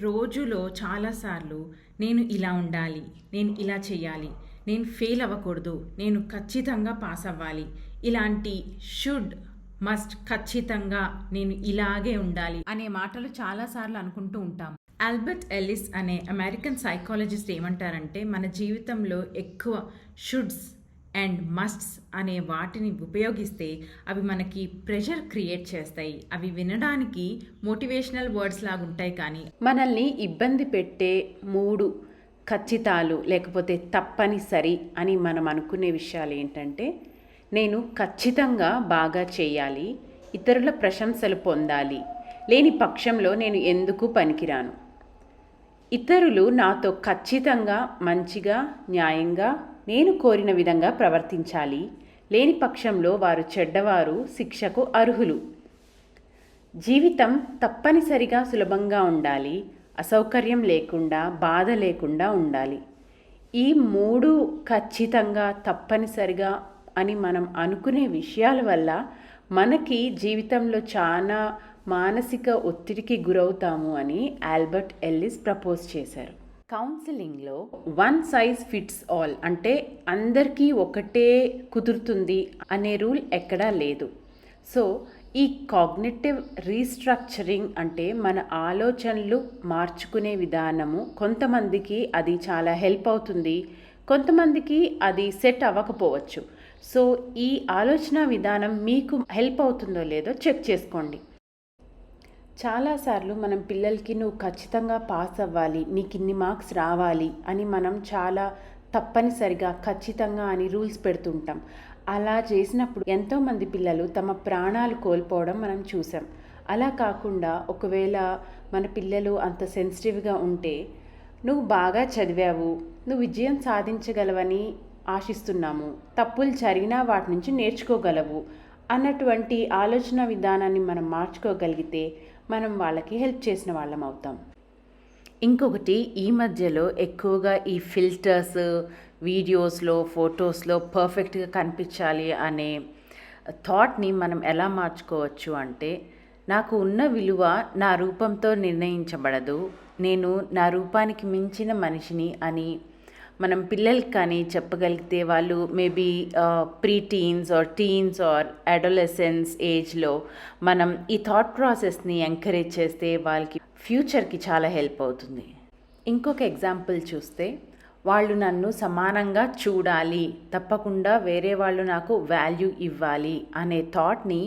రోజులో చాలాసార్లు నేను ఇలా ఉండాలి నేను ఇలా చేయాలి నేను ఫెయిల్ అవ్వకూడదు నేను ఖచ్చితంగా పాస్ అవ్వాలి. ఇలాంటి షుడ్ మస్ట్ ఖచ్చితంగా నేను ఇలాగే ఉండాలి అనే మాటలు చాలాసార్లు అనుకుంటూ ఉంటాం. ఆల్బర్ట్ ఎల్లిస్ అనే అమెరికన్ సైకాలజిస్ట్ ఏమంటారంటే మన జీవితంలో ఎక్కువ షుడ్స్ అండ్ మస్ట్స్ అనే వాటిని ఉపయోగిస్తే అవి మనకి ప్రెషర్ క్రియేట్ చేస్తాయి. అవి వినడానికి మోటివేషనల్ వర్డ్స్ లాగా ఉంటాయి కానీ మనల్ని ఇబ్బంది పెట్టే మూడు ఖచ్చితాలు లేకపోతే తప్పనిసరి అని మనం అనుకునే విషయాలు ఏంటంటే నేను ఖచ్చితంగా బాగా చేయాలి ఇతరుల ప్రశంసలు పొందాలి లేని పక్షంలో నేను ఎందుకు పనికిరాను? ఇతరులు నాతో ఖచ్చితంగా మంచిగా న్యాయంగా నేను కోరిన విధంగా ప్రవర్తించాలి. లేని పక్షంలో వారు చెడ్డవారు శిక్షకు అర్హులు. జీవితం తప్పనిసరిగా సులభంగా ఉండాలి. అసౌకర్యం లేకుండా బాధ లేకుండా ఉండాలి. ఈ మూడు ఖచ్చితంగా తప్పనిసరిగా అని మనం అనుకునే విషయాల వల్ల మనకి జీవితంలో చాలా మానసిక ఒత్తిడికి గురవుతాము అని ఆల్బర్ట్ ఎల్లిస్ ప్రపోజ్ చేశారు. కౌన్సిలింగ్లో వన్ సైజ్ ఫిట్స్ ఆల్ అంటే అందరికీ ఒకటే కుదురుతుంది అనే రూల్ ఎక్కడా లేదు. సో ఈ కాగ్నిటివ్ రీస్ట్రక్చరింగ్ అంటే మన ఆలోచనలు మార్చుకునే విధానము. కొంతమందికి అది చాలా హెల్ప్ అవుతుంది. కొంతమందికి అది సెట్ అవ్వకపోవచ్చు. సో ఈ ఆలోచన విధానం మీకు హెల్ప్ అవుతుందో లేదో చెక్ చేసుకోండి. చాలాసార్లు మనం పిల్లలకి నువ్వు ఖచ్చితంగా పాస్ అవ్వాలి నీకు ఇన్ని మార్క్స్ రావాలి అని మనం చాలా తప్పనిసరిగా ఖచ్చితంగా అని రూల్స్ పెడుతుంటాం. అలా చేసినప్పుడు ఎంతోమంది పిల్లలు తమ ప్రాణాలు కోల్పోవడం మనం చూసాం. అలా కాకుండా ఒకవేళ మన పిల్లలు అంత సెన్సిటివ్గా ఉంటే నువ్వు బాగా చదివావు నువ్వు విజయం సాధించగలవని ఆశిస్తున్నాము తప్పులు జరిగినా వాటి నుంచి నేర్చుకోగలవు అన్నటువంటి ఆలోచన విధానాన్ని మనం మార్చుకోగలిగితే మనం వాళ్ళకి హెల్ప్ చేసిన వాళ్ళం అవుతాం. ఇంకొకటి ఈ మధ్యలో ఎక్కువగా ఈ ఫిల్టర్స్ వీడియోస్లో ఫొటోస్లో పర్ఫెక్ట్గా కనిపించాలి అనే థాట్ని మనం ఎలా మార్చుకోవచ్చు అంటే నాకు ఉన్న విలువ నా రూపంతో నిర్ణయించబడదు నేను నా రూపానికి మించిన మనిషిని అని మనం పిల్లలకి కానీ చెప్పగలిగితే వాళ్ళు maybe pre teens or teens or adolescence ఏజ్లో మనం ఈ థాట్ ప్రాసెస్ని ఎంకరేజ్ చేస్తే వాళ్ళకి ఫ్యూచర్కి చాలా హెల్ప్ అవుతుంది. ఇంకొక ఎగ్జాంపుల్ చూస్తే వాళ్ళు నన్ను సమానంగా చూడాలి తప్పకుండా వేరే వాళ్ళు నాకు వాల్యూ ఇవ్వాలి అనే థాట్ని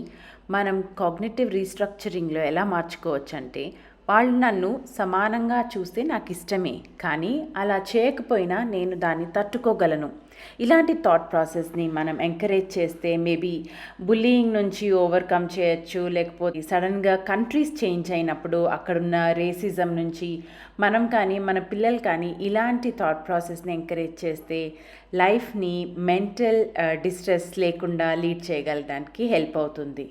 మనం కాగ్నేటివ్ రీస్ట్రక్చరింగ్లో ఎలా మార్చుకోవచ్చు అంటే వాళ్ళు నన్ను సమానంగా చూస్తే నాకు ఇష్టమే కానీ అలా చేయకపోయినా నేను దాన్ని తట్టుకోగలను. ఇలాంటి థాట్ ప్రాసెస్ని మనం ఎంకరేజ్ చేస్తే మేబీ బుల్లింగ్ నుంచి ఓవర్కమ్ చేయొచ్చు లేకపోతే సడన్గా కంట్రీస్ చేంజ్ అయినప్పుడు అక్కడున్న రేసిజం నుంచి మనం కానీ మన పిల్లలు కానీ ఇలాంటి థాట్ ప్రాసెస్ని ఎంకరేజ్ చేస్తే లైఫ్ని మెంటల్ డిస్ట్రెస్ లేకుండా లీడ్ చేయగలడానికి హెల్ప్ అవుతుంది.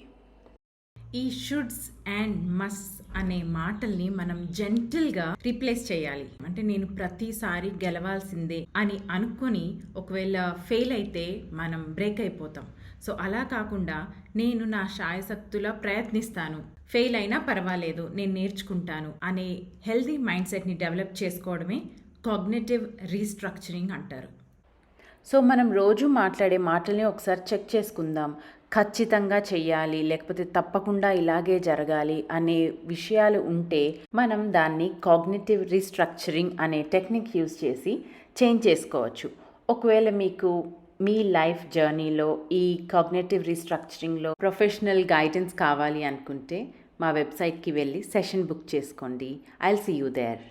ఈ షుడ్స్ అండ్ మస్ అనే మాటల్ని మనం జెంటిల్గా రీప్లేస్ చేయాలి. అంటే నేను ప్రతిసారి గెలవాల్సిందే అని అనుకొని ఒకవేళ ఫెయిల్ అయితే మనం బ్రేక్ అయిపోతాం. సో అలా కాకుండా నేను నా శాయశక్తులా ప్రయత్నిస్తాను. ఫెయిల్ అయినా పర్వాలేదు నేను నేర్చుకుంటాను అనే హెల్దీ మైండ్ సెట్ని డెవలప్ చేసుకోవడమే కాగ్నేటివ్ రీస్ట్రక్చరింగ్ అంటారు. సో మనం రోజు మాట్లాడే మాటల్ని ఒకసారి చెక్ చేసుకుందాం. ఖచ్చితంగా చెయ్యాలి లేకపోతే తప్పకుండా ఇలాగే జరగాలి అనే విషయాలు ఉంటే మనం దాన్ని కాగ్నిటివ్ రీస్ట్రక్చరింగ్ అనే టెక్నిక్ యూస్ చేసి చేంజ్ చేసుకోవచ్చు. ఒకవేళ మీకు మీ లైఫ్ జర్నీలో ఈ కాగ్నేటివ్ రీస్ట్రక్చరింగ్లో ప్రొఫెషనల్ గైడెన్స్ కావాలి అనుకుంటే మా వెబ్సైట్కి వెళ్ళి సెషన్ బుక్ చేసుకోండి. I'll see you there.